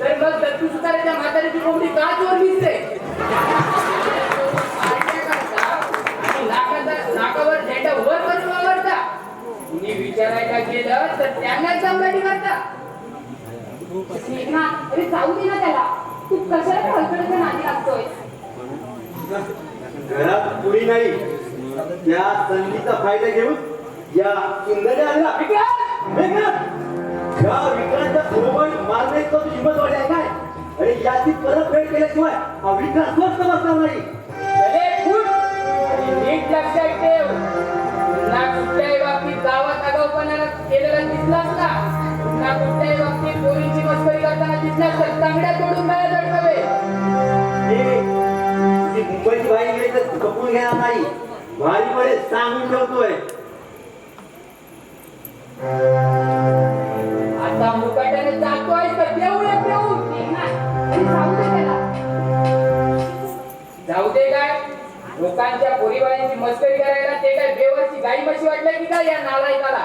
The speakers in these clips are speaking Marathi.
तर मग दत्तू सुताराच्या म्हातारीची कोंबडी का चोरलीस रे करता आणि नाकाचा नाकावर झेंडा वर वर वावरता कुणी विचारायला गेलं तर त्यांनाच जमलाटी करता. ना अरे जाऊ दे ना त्याला. तू कशाला हलकड्याच्या नादी लागतोय? घरात कुणी नाही. त्या संधीचा फायदा घेऊन या सुंदर आलेला विक्रांत! विक्रांत! या विक्रांतच्या सोबत मारण्याची तुझी हिंमत वाढली आहे काय? अरे याची परतफेड केल्याशिवाय हा विक्रांत स्वस्त बसणार नाही. भले फूट आणि नीट लक्षात ठेव पुन्हा कुठल्याही बाबतीत गावात केलेला दिसलास ना पुन्हा कुठल्याही बाबतीत पोरीची मस्करी करताना दिसलास तर तांगड्या तोडून मला दडकवे हे तुझी मुंबईची बाई गेली तर कपून घेणार नाही. भारी मध्ये सांगून ठेवतोय. लोकांच्या पोरीबाळींची मस्करी करायला ते काय बेवरची गाई म्हशी वाटलं की काय या नालायकाला?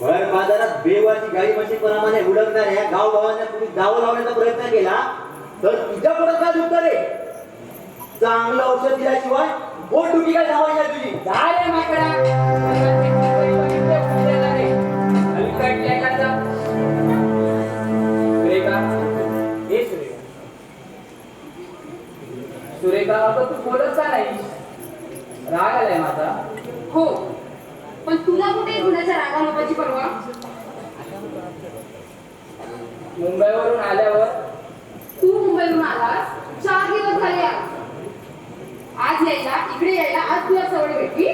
भर बाजारात बेवाची गाई म्हशी प्रमाणे उडकणाऱ्या गाव भावांना कुणी गाव लावण्याचा प्रयत्न केला तर तुझ्या पुढे काय दुखतं रे चांगलं औषध दिल्याशिवाय पोट दुखी काय धावायची आहे तुझी. रे माकडा. बघितलं पुण्याला राग आलाय माझा. हो. पण तुला कुठे गुन्ह्याच्या रागालोपाची परवा? मुंबईवरून आल्यावर. तू मुंबईहून आलास? चार दिवस झाले आज. आज यायला इकडे यायला आज तुला सवड भेटली?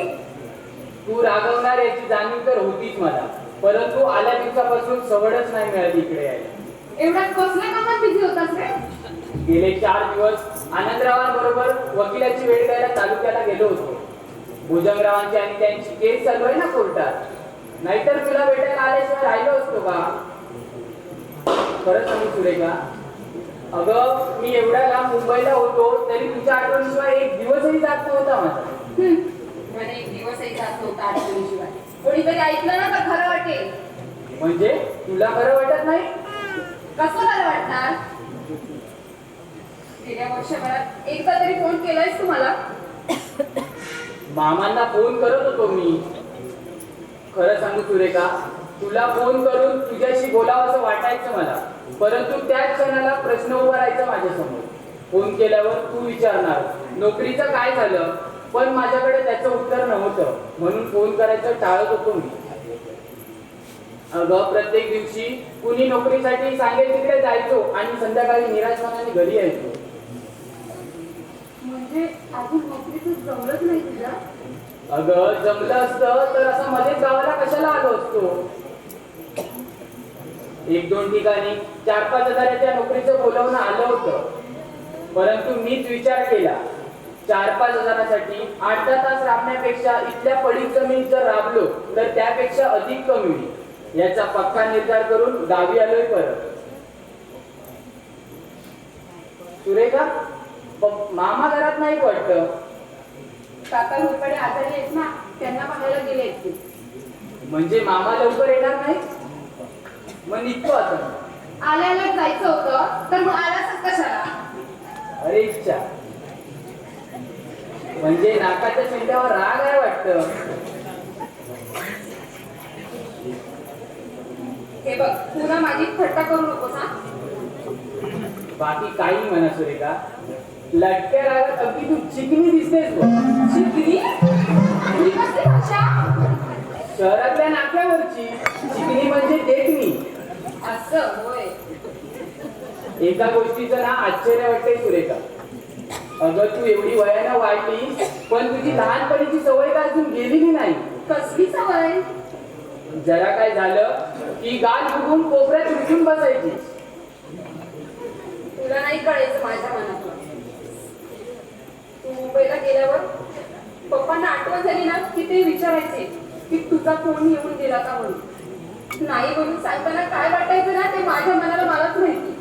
तू रागवणार याची जाणीव तर होतीच मला. परंतु आल्या दिवसापासून सवडच नाही मिळाली इकडे यायला. एवढा कसल्या कामात बिझी होतास रे? गेले चार दिवस. आनंदरावांबरोबर वकिलाची वेळ द्यायला तालुक्याला गेलो होतो. भुजंगरावांची आणि त्यांची केस चालू आहे ना कोर्टात नाहीतर तुला भेटायला आल्याशिवाय राहिलो असतो का खरं सांगू सुरेखा. अगं मी एवढ्या लांब मुंबईला होतो तरी तुझ्या आठवणीशिवाय एक दिवसही जात नव्हता माझा. म्हणे एक दिवसही जात नव्हता आठवणीशिवाय. कोणीतरी ऐकलं ना तर खरं वाटेल. म्हणजे? तुला खरं वाटत नाही? कसं बरं वाटणार? गेल्या वर्षभरात एकदा तरी फोन केलायस तुम्हाला मामांना फोन करत होतो मी. खरं सांगू सुरेखा तुला फोन करून तुझ्याशी बोलावं असं वाटायचं मला परंतु त्याच क्षणाला प्रश्न उभारायचा माझ्यासमोर. फोन केल्यावर तू विचारणार नोकरीचं काय झालं? पण माझ्याकडे त्याचं उत्तर नव्हतं म्हणून फोन करायचं टाळत होतो मी. अगं प्रत्येक दिवशी कुणी नोकरीसाठी सांगेल तिकडे जायचो आणि संध्याकाळी निराश मनाने घरी यायचो. म्हणजे अजून नोकरीचं जमलंच नाही अगं जमलं असतं तर असं मध्येच गावाला कशाला आलो असतो? एक दोन ठिकाणी चार पाच हजाराच्या नोकरीचं बोलावणं आलं होतं. परंतु मीच विचार केला चार पाच हजारासाठी आठ दहा तास राबण्यापेक्षा इथल्या पडीक जमीन जर राबलो तर त्यापेक्षा अधिक कमी. होईल याचा पक्का निर्धार करून गावी आलोय परत. सुरेखा? मामा घरात नाही वाटतं काका होरकडे आजारी आहेत ना त्यांना बघायला गेले आहेत ते. म्हणजे मामा लवकर येणार नाही? मग निघतो आता. आल्या आल्या जायचं होतं तर मग आलासच कशाला? अरे इच्छा. म्हणजे नाकाच्या शेंड्यावर राग आहे वाटतं. हे बघ पुन्हा माझी थट्टा करू नकोस हा. बाकी काही म्हणा सुरेखा. लटक्या रागात अगदी तू चिकनी दिसतेस. शिकली ही कसली भाषा? शहरातल्या नाक्यावरची. चिकनी म्हणजे देखणी असं होय. एका गोष्टीचं ना आश्चर्य वाटतंय सुरेखा. अगं तू एवढी वयानं वाढलीस पण तुझी लहानपणीची सवय का अजून गेलेली नाही? कसली सवय? जरा काय झालं की गाल फुगून कोपऱ्यात उठून बसायची. तुला नाही कळायचं माझ्या मनात. मुंबईला गेल्यावर पप्पांना आठवण झाली ना की ते विचारायचे की तुझा फोन येऊन गेला का म्हणून? नाही म्हणून सांगताना काय वाटायचं ना ते माझ्या मनाला मलाच माहिती.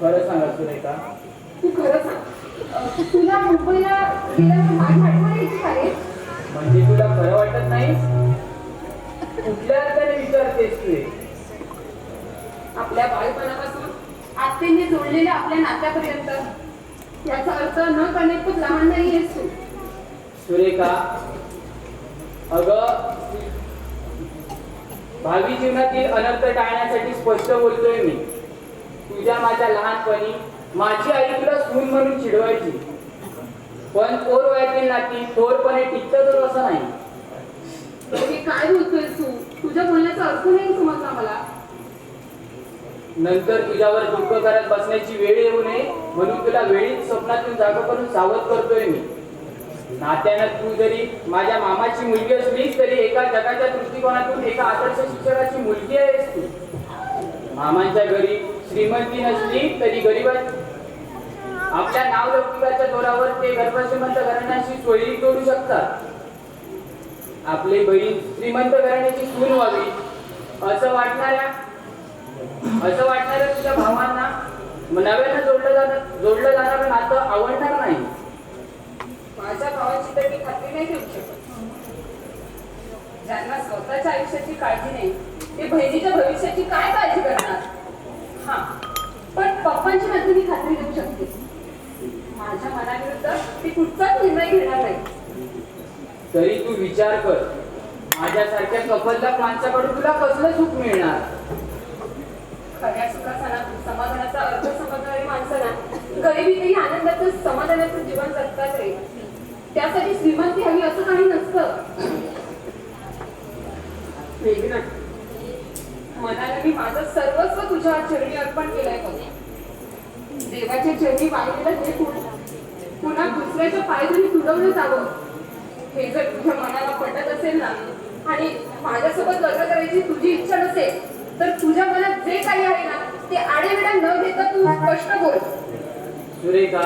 खरं सांगा सुरेखा तू खरं सांग. तुला मुंबईला गेल्यावर माझी आठवण यायची का रे? म्हणजे तुला खरं वाटत नाही? कुठल्या अर्थाने विचारतेस तू? आपल्या बाळपणापासून आत्तेने जोडलेल्या आपल्या नात्यापर्यंत. याचा अर्थ न करणे खूप लहान नाही तू सुरेखा अगं भावी जीवनातील अनर्थ टाळण्यासाठी स्पष्ट बोलतोय मी. तुझ्या माझ्या लहानपणी माझी आई तुला सून म्हणून चिडवायची. पण पोर वयातील नाती थोरपणे टिकतच असं नाही. काय बोलतोय तू? तुझ्या बोलण्याचा अर्थ नाही समजला मला. नंतर तुझ्यावर दुःख करत बसण्याची वेळ येऊ नये म्हणून तुला वेळीच स्वप्नातून जागा करून सावध करतोय मी. नात्यानं तू जरी माझ्या मामाची मुलगी असलीस तरी एका जगाच्या दृष्टिकोनातून एका आदर्श शिक्षकाची मुलगी आहेस तू. मामांच्या घरी श्रीमंती नसली तरी गरीबात आपल्या नाव लौकिकाच्या जोरावर ते गर्भश्रीमंत घराण्याशी सोयी करू शकतात. आपली बहीण श्रीमंत घराण्याची सून व्हावी असं वाटणाऱ्या असं वाटणाऱ्या तुझ्या भावांना. नव्यानं जोडलं जाणार जोडलं जाणारं नातं आवडणार नाही. माझ्या भावाची तर मी खात्री नाही देऊ शकत. ज्यांना स्वतःच्या आयुष्याची काळजी नाही ते बहिणीच्या भविष्याची काय काळजी करणार? हा. पण पप्पांची मात्र मी खात्री देऊ शकते. माझ्या मनाविरुद्ध ते कुठचाच निर्णय घेणार नाही. तरी तू विचार कर. माझ्यासारख्या कफलदार माणसाकडून तुला कसलं सुख मिळणार? समाधानाचा अर्थ समजणारी माणसाला गरिबीतही आनंदाचं समाधानाचं जीवन जगतात रे. त्यासाठी श्रीमंती हवी असं काही नसतं. मनाला मी माझं सर्वस्व तुझ्या चरणी अर्पण केलंय बघ. देवाच्या चरणी वाहिलेलं हे पुन्हा दुसऱ्याच्या पायधरी तुडवलं जावं. हे जर तुझ्या मनाला पटत असेल ना आणि माझ्यासोबत लग्न करायची तुझी इच्छा नसेल तर तुझ्या मनात जे काही आहे ना ते आडेविडा न घेता तू स्पष्ट बोल. सुरेखा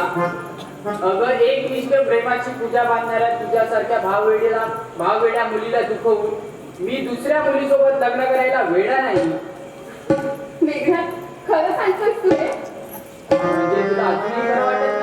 अगं एक निष्ठ प्रेमाची पूजा बांधणाऱ्या तुझ्यासारख्या भाववेडीला भाववेड्या मुलीला दुखवून मी दुसऱ्या मुलीसोबत लग्न करायला वेडा नाही. मेघना खरं सांगतोस तू रे म्हणजे तुला अजूनही खरं वाटत